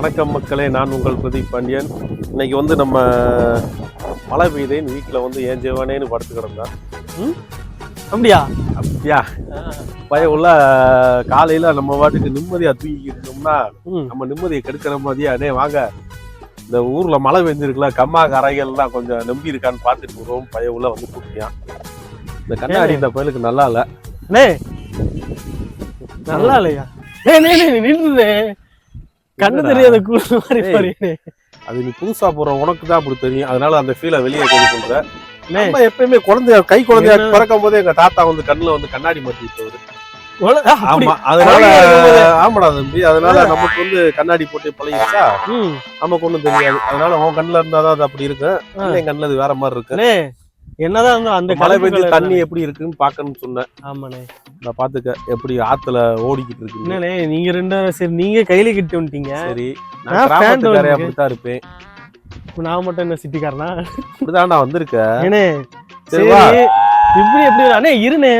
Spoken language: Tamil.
வணக்கம் மக்களே நான் உங்கள் பிரதீப் பாண்டியன். இன்னைக்கு வந்து நம்ம மழை பெய்யுதேன்னு வீட்டில் வந்து ஏன் ஜெவானேன்னு படுத்து கிடந்தேன் அப்படியா? அப்படியா? பய உள்ள காலையில் நம்ம வாட்டுக்கு நிம்மதியாக தூங்கிக்கிட்டு இருந்தோம்னா. நம்ம நிம்மதியை கெடுக்கிற மாதிரியா? அடே வாங்க. இந்த ஊரில் மழை பெஞ்சிருக்குல கம்மா கரைகள்லாம் கொஞ்சம் நம்பி இருக்கான்னு பார்த்துட்டு போகிறோம் பய உள்ள வந்து கூட்டியான் இந்த கண்ணாடி இந்த பயலுக்கு நல்லா இல்லை நல்லா இல்லையா நின்றுதே கண்ணு? தெரியாத கூழ் மாதிரி அது நீ புதுசா போற உனக்கு தான் அப்படி தெரியும் அதனால அந்த ஃபீலை வெளியே கொண்டு சொல்ற. நம்ம எப்பயுமே குழந்தைய கை குழந்தைய? பிறக்கும் போதே எங்க தாத்தா வந்து கண்ணுல வந்து கண்ணாடி மாட்டி விட்டவர் உல- ஆ, அப்படி. ஆமா அதனால. ஆமாடா தம்பி அதனால நமக்கு வந்து கண்ணாடி போட்டு பழகிடுச்சா. நமக்கு ஒண்ணும் தெரியாது அதனால உன் கண்ணுல இருந்தாதான் அது அப்படி இருக்கு. என் கண்ணுல அது வேற மாதிரி இருக்கு என்னதான் அந்த மழை பெஞ்சு தண்ணி. எப்படி இருக்குன்னு பாக்கணும்னு சொன்னேன். ஆமாண்ணே. நான் பாத்துக்க எப்படி ஆத்துல ஓடிக்கிட்டு இருக்கு என்னண்ணே நீங்க ரெண்டு சரி நீங்க கையில கிட்டு வந்துட்டீங்க. சரி நான் கிராமத்துக்காரே அப்படித்தான் இருப்பேன். நான் மட்டும் என்ன சிட்டிக்காரனா? இப்படிதான் நான் வந்திருக்கேன் சரி. இப்படி எப்படி அண்ணே இருனே